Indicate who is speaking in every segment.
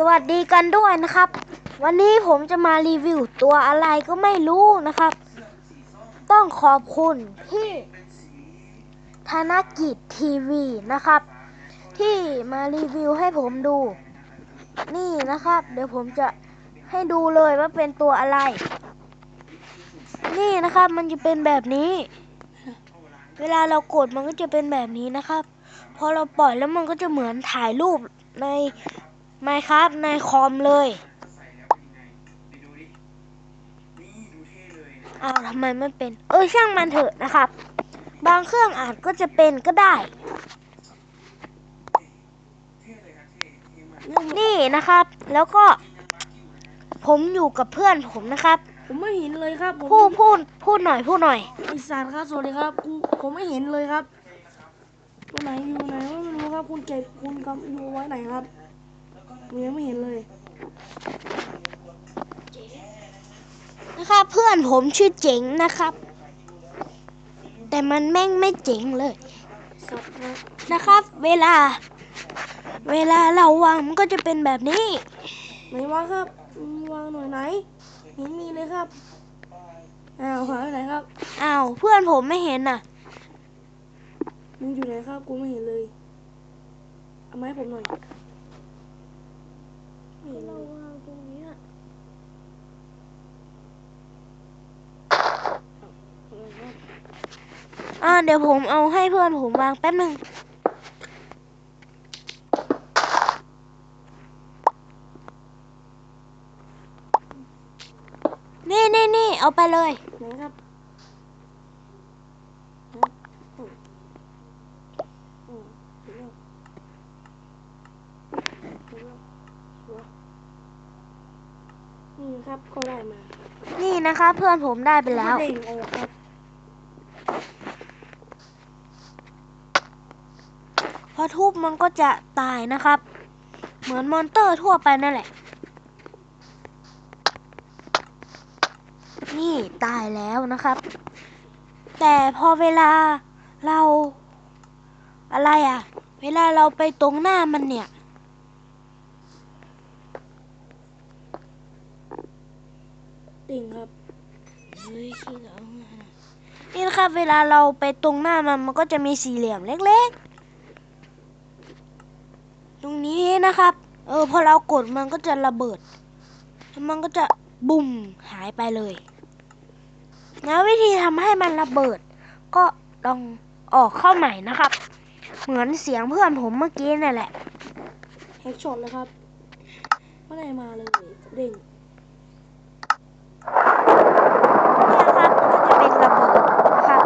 Speaker 1: สวัสดีกันด้วยนะครับ วันนี้ผมจะมารีวิวตัวอะไรก็ไม่รู้นะครับ ต้องขอบคุณพี่ธนกิจทีวีนะครับ ที่มารีวิวให้ผมดู นี่นะครับ เดี๋ยวผมจะให้ดูเลยว่าเป็นตัวอะไร นี่นะครับมันจะเป็นแบบนี้ เวลาเรากดมันก็จะเป็นแบบนี้นะครับ พอเราปล่อยแล้วมันก็จะเหมือนถ่ายรูปใน Minecraft ในคอมเลยอ้าวทำไมไม่เป็น เออช่างมันเถอะนะครับ บางเครื่องอาจก็จะเป็นก็ได้ นี่นะครับ แล้วก็ ผมอยู่กับเพื่อนผมนะครับ
Speaker 2: ผมไม่เห็นเลยครับผม
Speaker 1: พูดพูดพูดหน่อยพูดหน่อย
Speaker 2: อีสานครับสวัสดีครับกูผมไม่เห็นเลยครับตัวไหนอยู่ไหนไม่รู้ครับคุณเก็บคุณกำอยู่ไว้ไหนครับ ผมยังไม่เห็นเลย
Speaker 1: นะครับเพื่อนผมชื่อเจ๋งนะครับ แต่มันแม่งไม่เจ๋งเลย
Speaker 2: สัตว์นะ
Speaker 1: นะครับ เวลา เวลาเราวางมันก็จะเป็นแบบนี้
Speaker 2: ไหนวางครับอืมวางหน่อยไหนเห็นมีเลยครับอ้าวหายไปไหนครับ
Speaker 1: อ้าวเพื่อนผมไม่เห็นน่ะ
Speaker 2: มึงอยู่ไหนครับกูไม่เห็นเลยเอาไมาให้ผมหน่อยไม่เห็นเลย
Speaker 1: อ่าเดี๋ยวผมเอาให้เพื่อนผมวางแป๊บหนึ่งนี่นี่นี่เอาไปเลย
Speaker 2: ไหนครับฮะอืมอืมเห็ นแล้วเห็นแล้วชัวร์นี่ครับก็ได้มา
Speaker 1: นี่นะคะเพื่อนผมได้ไปแล้ว
Speaker 2: เด้งออกครับ
Speaker 1: พอทุบมันก็จะตายนะครับ เหมือนมอนเตอร์ทั่วไปนั่นแหละ นี่ตายแล้วนะครับ แต่พอเวลาเราอะไรอะเวลาเราไปตรงหน้ามันเนี่ย
Speaker 2: เด้งครับ
Speaker 1: นี่นะครับเวลาเราไปตรงหน้ามันมันก็จะมีสี่เหลี่ยมเล็กๆ ตรงนี้นะครับ เออพอเรากดมันก็จะระเบิดมันก็จะบุ่มหายไปเลยแล้ววิธีทำให้มันระเบิด ก็ลองออกเข้าใหม่นะครับ เหมือนเสียงเพื่อนผมเมื่อกี้นั่นแหละ
Speaker 2: แฮกช็อตเลยครับไม่ได้มาเลยเด้ง
Speaker 1: เนี่ยครับมันก็จะเป็นระเบิดนะครับ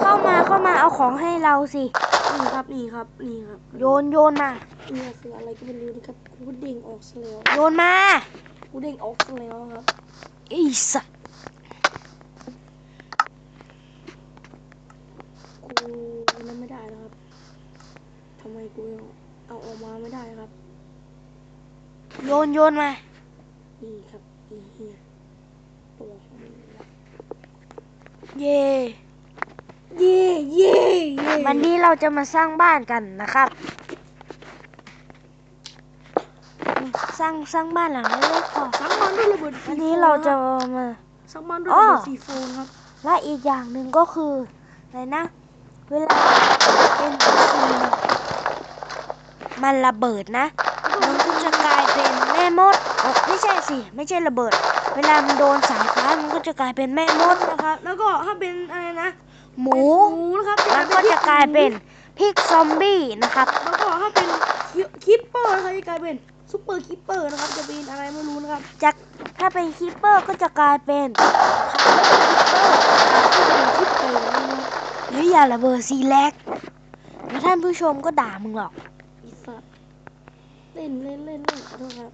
Speaker 1: เข้า มาเข้ามาเอาของให้เราสิ
Speaker 2: นี่ครับนี่ครับนี่ครับ
Speaker 1: โยนโยนมา
Speaker 2: นี่คืออะไรก็ไม่รู้นะครับกูเด้งออกซะแล้ว
Speaker 1: โยนมา
Speaker 2: กูเด้งออกซะแล้วครับ
Speaker 1: อีสัตว์
Speaker 2: กูนั่นไม่ได้นะครับทำไมกูยังเอาออกมาไม่ได้ครับ
Speaker 1: โยนโยนมา
Speaker 2: นี่ครับนี่เฮียตัวของมันนะครับ
Speaker 1: เย่
Speaker 2: เย่เย่เย่
Speaker 1: วันนี้เราจะมาสร้างบ้านกันนะครับ สร้างสร้างบ้านหลังเล็กๆพอ
Speaker 2: สังมันด้วยระเบิด
Speaker 1: วันนี้เราจะมา
Speaker 2: สังมันด้วยระเบิด
Speaker 1: อ้อ
Speaker 2: สีโฟนครับ
Speaker 1: และอีกอย่างหนึ่งก็คืออะไรนะ เวลาเป็นซีมันระเบิดนะมันก็จะกลายเป็นแม่มดเอ้อไม่ใช่สิ ไม่ใช่ระเบิด เวลามันโดนสายฟ้ามันก็จะกลายเป็นแม่มด
Speaker 2: นะครับ แล้วก็ถ้าเป็นอะไรนะ
Speaker 1: หมู
Speaker 2: หมูนะครับ
Speaker 1: มันก็จะกลายเป็นพริกซอมบี้นะครับ
Speaker 2: แล้วก็ถ้าเป็นคิปเปอร์นะครับจะกลายเป็นซุปเปอร์คิปเปอร์นะครับจะเป็นอะไรไม่รู้นะครับ
Speaker 1: จากถ้าเป็นคีปเปอร์ก็จะกลายเป็น
Speaker 2: คิปเปอร์นะครับ
Speaker 1: หรืออย่าระเบิดซีแลกแล้วท่านผู้ชมก็ด่ามึงหรอก
Speaker 2: อีสัตว์เล่นเล่นเล่นเล่นขอโทษครับ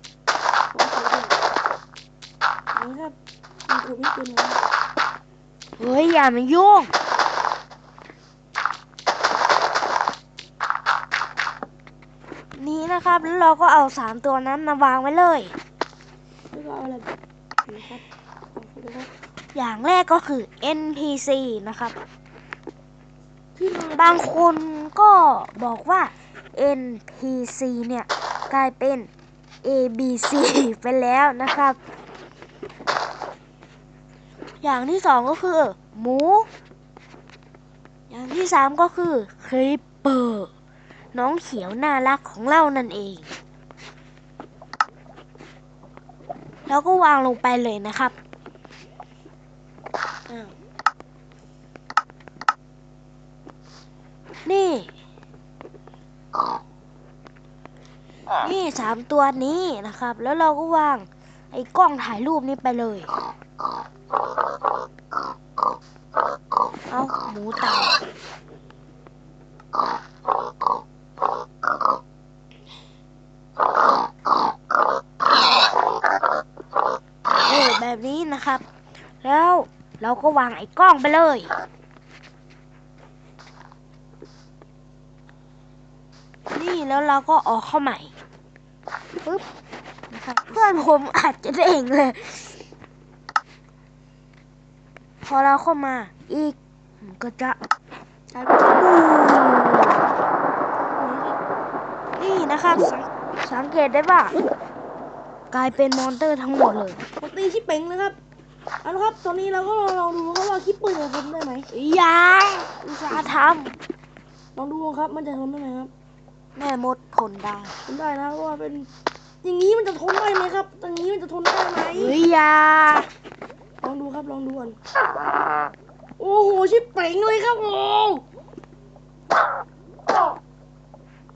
Speaker 2: ขอโทษด้วยนะครับมีกูไม่เป็นนะ
Speaker 1: เฮ้ยอย่ามายุ่ง นี่นะครับ แล้วเราก็เอาสามตัวนั้นมาวางไว้เลย
Speaker 2: แล้วก็เอาอะไรนะครับขอบคุณครับ
Speaker 1: อย่างแรกก็คือ NPC นะครับ
Speaker 2: ที่มา
Speaker 1: บางคนก็บอกว่า NPC เนี่ยกลายเป็น A B C ไปแล้วนะครับ อย่างที่สองก็คือ หมู อย่างที่สามก็คือครีปเปอร์ น้องเขียวน่ารักของเรานั่นเอง แล้วก็วางลงไปเลยนะครับอ้าวนี่ นี่สามตัวนี้นะครับ แล้วเราก็วางไอ้กล้องถ่ายรูปนี้ไปเลย เอาหมูตายเออแบบ นะครับ แล้วเราก็วางไอ้กล้องไปเลย นี่แล้วเราก็ออกเข้าใหม่ปึ๊บนะครับเพื่อนผมอาจจะเด้งเลย พอเราเข้ามาอีกก็จะนี่นะครับสังสังเกตได้ป่ะกลายเป็นมอนเตอร์ทั้งหมดเลย
Speaker 2: ผมตีชิปเป่งนะครับ เอาละครับ ตอนนี้เราก็ลองดูครับว่าคิปเปอร์จะทนได้ไหม
Speaker 1: ยังอุตสาห์ท
Speaker 2: ลองดูครับ มันจะทนได้ไหมครับำ
Speaker 1: แม่มดทนได้
Speaker 2: ทนได้นะเพราะว่าเป็น อย่างนี้มันจะทนได้ไหมครับอย่างนี้มันจะทนได้ไหม
Speaker 1: เฮ้ยอยา
Speaker 2: ลองดูครับ ลองดูก่อนโอ้โหชิปเป่งเลยครับโอ้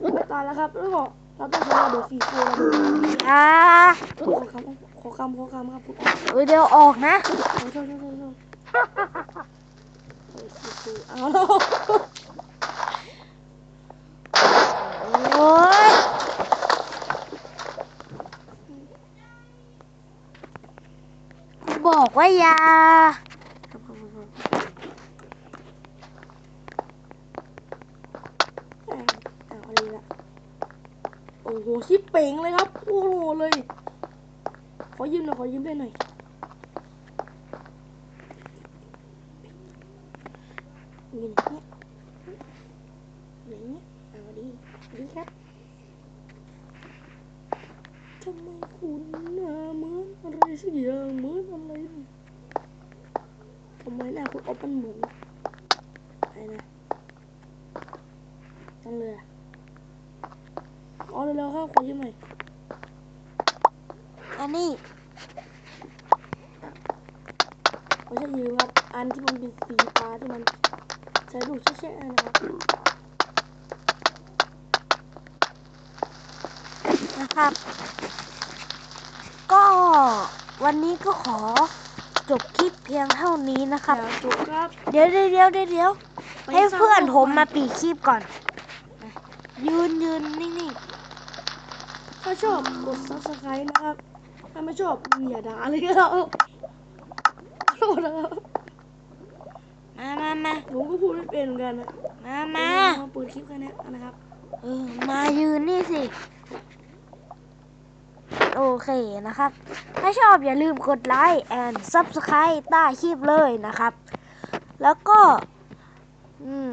Speaker 2: ไม่ตายแล้วครับแล้วก็ เราต้องใช้ระเบิดสีโฟเราดู
Speaker 1: อยา
Speaker 2: ขอคำขอคำขอคำครับคุณ
Speaker 1: เอ้ยเดี๋ยวออกนะ
Speaker 2: ขอโทษโทษโทษโทษเอาว
Speaker 1: โอ้ยบอกว่าอยา
Speaker 2: เอาอะไรละโอ้โหชิปเป่งเลยครับ โอ้โหเลย ขอยืมหน่อยขอยืมได้หน่อยนี่เนี่ยอย่างเงี้ยเอาดีดีครับทำไมคุณหน้าเหมือนอะไรสักอย่างเหมือนอะไรทำไมหน้าคุณออฟมันเหมือนอะไรนะจังเลยอะ เอ๋อเร็วๆครับขอยืมหน่อย
Speaker 1: อันนี้
Speaker 2: ไม่ใช่ยืมครับ อันที่มันเป็นสีฟ้าที่มันใช้ดูดแช่ๆนะครับ
Speaker 1: นะครับ ก็วันนี้ก็ขอจบคลิปเพียงเท่านี้นะครับ
Speaker 2: อย่าจุกครับ
Speaker 1: เดี๋ยวเดี๋ยวเดี๋ยวเดี๋ยวเดี๋ยวให้เพื่อนผมมาปีกคลิปก่อน ยืนยืนนิ่ง
Speaker 2: ถ้าชอบกด subscribe นะครับ ถ้าไม่ชอบอย่าด่าเลยครับโทษนะครับ
Speaker 1: มามามา
Speaker 2: ผมก็พูดไม่เป็นเหมือนกันนะ
Speaker 1: มามา
Speaker 2: มาเปิดคลิปกันนี้นะครับ
Speaker 1: เออ มายืนนี่สิ โอเคนะครับ ถ้าชอบอย่าลืมกดไลค์ and subscribe ใต้คลิปเลยนะครับ แล้วก็ อืม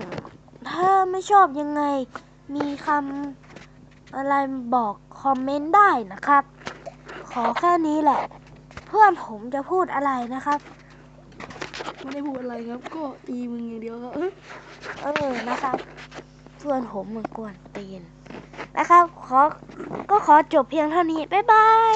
Speaker 1: ถ้าไม่ชอบยังไง มีคำ อะไรบอกคอมเมนต์ได้นะครับ ขอแค่นี้แหละ เพื่อนผมจะพูดอะไรนะครับ
Speaker 2: ไม่ได้พูดอะไรครับ ก็อีมึงอย่างเดียวครับ
Speaker 1: เออนะครับ เพื่อนผมเหมือนกวนตีนนะครับ ขอ ก็ขอจบเพียงเท่านี้ บ๊ายบาย